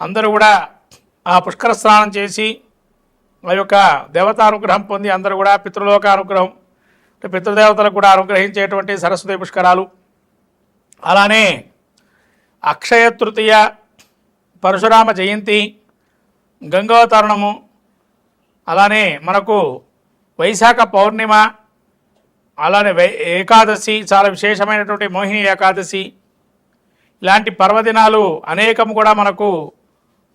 అందరూ కూడా ఆ పుష్కర స్నానం చేసి ఆ యొక్క దేవతానుగ్రహం పొంది అందరూ కూడా పితృలోక అనుగ్రహం అంటే పితృదేవతలకు కూడా అనుగ్రహించేటువంటి సరస్వతి పుష్కరాలు. అలానే అక్షయ తృతీయ పరశురామ జయంతి గంగోతరణము అలానే మనకు వైశాఖ పౌర్ణిమ అలానే వై ఏకాదశి చాలా విశేషమైనటువంటి మోహిని ఏకాదశి ఇలాంటి పర్వదినాలు అనేకం కూడా మనకు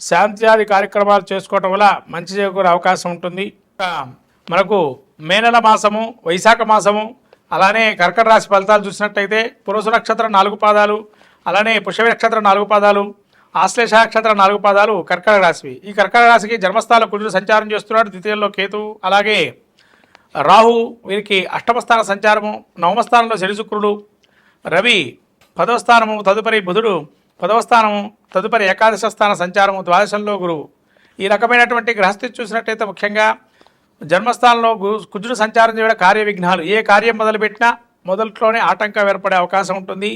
శాంత్యాది కార్యక్రమాలు చేసుకోవటం వల్ల మంచి చేకూరే అవకాశం ఉంటుంది. మనకు మే నెల మాసము వైశాఖ మాసము అలానే కర్కట రాశి ఫలితాలు చూసినట్టయితే పురుష నక్షత్రం నాలుగు పాదాలు అలానే పుష్య నక్షత్రం నాలుగు పాదాలు ఆశ్లేష నక్షత్రం నాలుగు పాదాలు కర్కట రాశివి. ఈ కర్కట రాశికి జన్మస్థానం కుజుడు సంచారం చేస్తున్నాడు ద్వితీయంలో కేతు. అలాగే రాహు వీరికి అష్టమస్థాన సంచారము నవమ స్థానంలో శని శుక్రుడు రవి పదవ స్థానము తదుపరి బుధుడు పదవ స్థానము తదుపరి ఏకాదశ స్థాన సంచారము ద్వాదశంలో గురువు. ఈ రకమైనటువంటి గ్రహస్థితి చూసినట్టయితే ముఖ్యంగా జన్మస్థానంలో కుజుడు సంచారం చేయడం కార్య విఘ్నాలు ఏ కార్యం మొదలుపెట్టినా మొదట్లోనే ఆటంకం ఏర్పడే అవకాశం ఉంటుంది.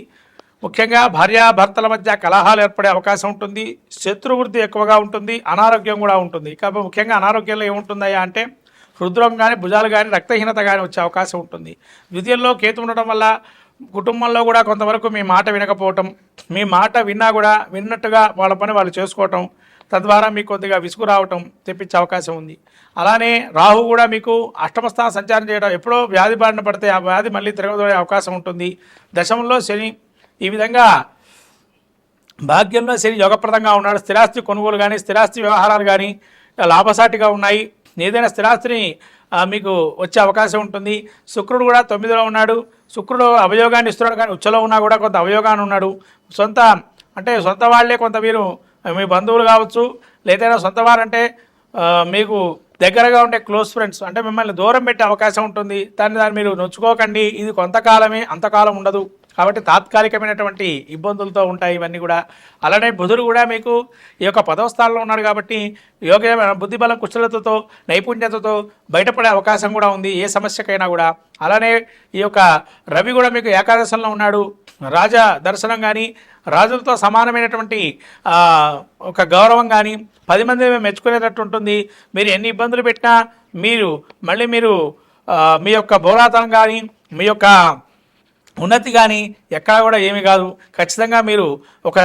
ముఖ్యంగా భార్యాభర్తల మధ్య కలహాలు ఏర్పడే అవకాశం ఉంటుంది. శత్రువృద్ధి ఎక్కువగా ఉంటుంది. అనారోగ్యం కూడా ఉంటుంది. కాబట్టి ముఖ్యంగా అనారోగ్యంలో ఏముంటుందయ్యా అంటే హృద్రోగం కానీ భుజాలు కానీ రక్తహీనత కానీ వచ్చే అవకాశం ఉంటుంది. ద్వితీయంలో కేతు ఉండటం వల్ల కుటుంబంలో కూడా కొంతవరకు మీ మాట వినకపోవటం మీ మాట విన్నా కూడా విన్నట్టుగా వాళ్ళ పని వాళ్ళు చేసుకోవటం తద్వారా మీకు కొద్దిగా విసుగు రావటం తెప్పించే అవకాశం ఉంది. అలానే రాహు కూడా మీకు అష్టమస్థానం సంచారం చేయడం ఎప్పుడో వ్యాధి బారిన పడితే ఆ వ్యాధి మళ్ళీ తిరగదోడే అవకాశం ఉంటుంది. దశమంలో శని ఈ విధంగా భాగ్యంలో శని యోగప్రదంగా ఉన్నాడు. స్థిరాస్తి కొనుగోలు కానీ స్థిరాస్తి వ్యవహారాలు కానీ లాభసాటిగా ఉన్నాయి. ఏదైనా స్థిరాస్తిని మీకు వచ్చే అవకాశం ఉంటుంది. శుక్రుడు కూడా తొమ్మిదిలో ఉన్నాడు. శుక్రుడు అవయోగాన్ని ఇస్తున్నాడు కానీ ఉచ్చలో ఉన్నా కూడా కొంత అవయోగాన్ని ఉన్నాడు. సొంత అంటే సొంత వాళ్ళే కొంత మీరు మీ బంధువులు కావచ్చు లేదైనా సొంత వారంటే మీకు దగ్గరగా ఉండే క్లోజ్ ఫ్రెండ్స్ అంటే మిమ్మల్ని దూరం పెట్టే అవకాశం ఉంటుంది. దాన్ని దాన్ని మీరు నొచ్చుకోకండి. ఇది కొంతకాలమే అంతకాలం ఉండదు. కాబట్టి తాత్కాలికమైనటువంటి ఇబ్బందులతో ఉంటాయి ఇవన్నీ కూడా. అలానే బుధుడు కూడా మీకు ఈ యొక్క పదవ స్థానంలో ఉన్నాడు కాబట్టి యోగ బుద్ధిబలం కుశలతతో నైపుణ్యతతో బయటపడే అవకాశం కూడా ఉంది ఏ సమస్యకైనా కూడా. అలానే ఈ యొక్క రవి కూడా మీకు ఏకాదశంలో ఉన్నాడు. రాజా దర్శనం కానీ రాజులతో సమానమైనటువంటి ఒక గౌరవం కానీ పది మంది మెచ్చుకునేటట్టు ఉంటుంది. మీరు ఎన్ని ఇబ్బందులు పెట్టినా మీరు మళ్ళీ మీరు మీ యొక్క బోరాతనం కానీ మీ యొక్క ఉన్నతి కానీ ఎక్కడా కూడా ఏమీ కాదు. ఖచ్చితంగా మీరు ఒక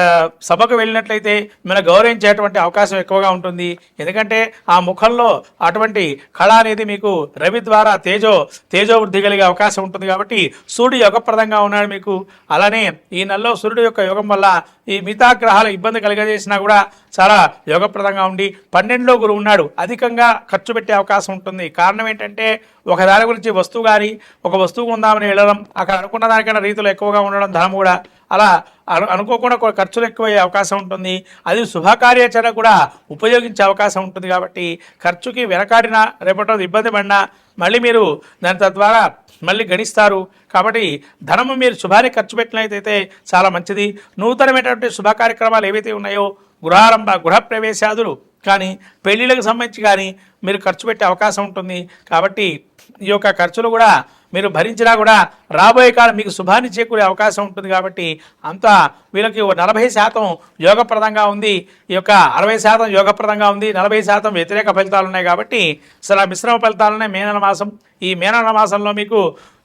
సభకు వెళ్ళినట్లయితే మిమ్మల్ని గౌరవించేటువంటి అవకాశం ఎక్కువగా ఉంటుంది. ఎందుకంటే ఆ ముఖంలో అటువంటి కళ అనేది మీకు రవి ద్వారా తేజో తేజో వృద్ధి కలిగే అవకాశం ఉంటుంది కాబట్టి సూర్యుడు యోగప్రదంగా ఉన్నాడు మీకు. అలానే ఈ నెలలో సూర్యుడు యొక్క యోగం వల్ల ఈ మిగతా గ్రహాలు ఇబ్బంది కలిగజేసినా కూడా చాలా యోగప్రదంగా ఉండి పన్నెండులో గురువు ఉన్నాడు. అధికంగా ఖర్చు పెట్టే అవకాశం ఉంటుంది. కారణం ఏంటంటే ఒక దాని గురించి వస్తువు కానీ ఒక వస్తువు కొందామని వెళ్ళడం అక్కడ అనుకున్న దానికన్నా రీతిలో ఎక్కువగా ఉండడం ధనం కూడా అలా అను అనుకోకుండా కొన్ని ఖర్చులు ఎక్కువయ్యే అవకాశం ఉంటుంది. అది శుభకార్యాచరణ కూడా ఉపయోగించే అవకాశం ఉంటుంది కాబట్టి ఖర్చుకి వెనకాడినా రేపటి ఇబ్బంది పడినా మళ్ళీ మీరు దాని తద్వారా మళ్ళీ గణిస్తారు. కాబట్టి ధనము మీరు శుభాన్ని ఖర్చు పెట్టినట్లయితే చాలా మంచిది. నూతనమైనటువంటి శుభ కార్యక్రమాలు ఏవైతే ఉన్నాయో గృహారంభ గృహప్రవేశాదులు కానీ పెళ్ళిళ్ళకి సంబంధించి కానీ మీరు ఖర్చు పెట్టే అవకాశం ఉంటుంది. కాబట్టి ఈ యొక్క ఖర్చులు కూడా మీరు భరించినా కూడా రాబోయే కాలం మీకు శుభాన్ని చేకూరే అవకాశం ఉంటుంది కాబట్టి అంతా వీళ్ళకి ఓ నలభై శాతం యోగప్రదంగా ఉంది. ఈ యొక్క అరవై శాతం యోగప్రదంగా ఉంది. నలభై శాతం వ్యతిరేక ఫలితాలు ఉన్నాయి కాబట్టి అసలు ఆ మిశ్రమ ఫలితాలు ఉన్నాయి. మేనన మాసం. ఈ మేనన మాసంలో మీకు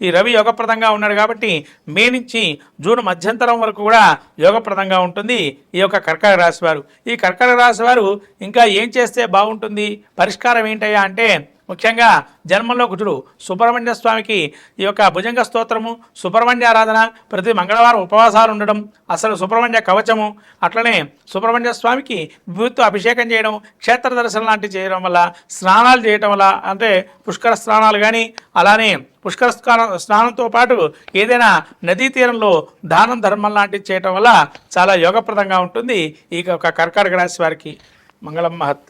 ఈ రవి యోగప్రదంగా ఉన్నాడు కాబట్టి మే నుంచి జూన్ మధ్యంతరం వరకు కూడా యోగప్రదంగా ఉంటుంది. ఈ యొక్క కర్కాటక రాశి వారు. ఈ కర్కాటక రాశి వారు ఇంకా ఏం చేస్తే బాగుంటుంది? పరిష్కారం ఏంటయ్యా అంటే ముఖ్యంగా జన్మంలో కుటుడు సుబ్రహ్మణ్య స్వామికి ఈ యొక్క భుజంగ స్తోత్రము సుబ్రహ్మణ్య ఆరాధన ప్రతి మంగళవారం ఉపవాసాలు ఉండడం అసలు సుబ్రహ్మణ్య కవచము అట్లనే సుబ్రహ్మణ్య స్వామికి విభూతితో అభిషేకం చేయడం క్షేత్ర దర్శనం లాంటివి చేయడం వల్ల స్నానాలు చేయడం వల్ల అంటే పుష్కర స్నానాలు కానీ అలానే పుష్కర స్నానం స్నానంతో పాటు ఏదైనా నదీ తీరంలో దానం ధర్మం లాంటివి చేయటం వల్ల చాలా యోగప్రదంగా ఉంటుంది. ఈ యొక్క కర్కాటక రాశి వారికి మంగళం మహత్.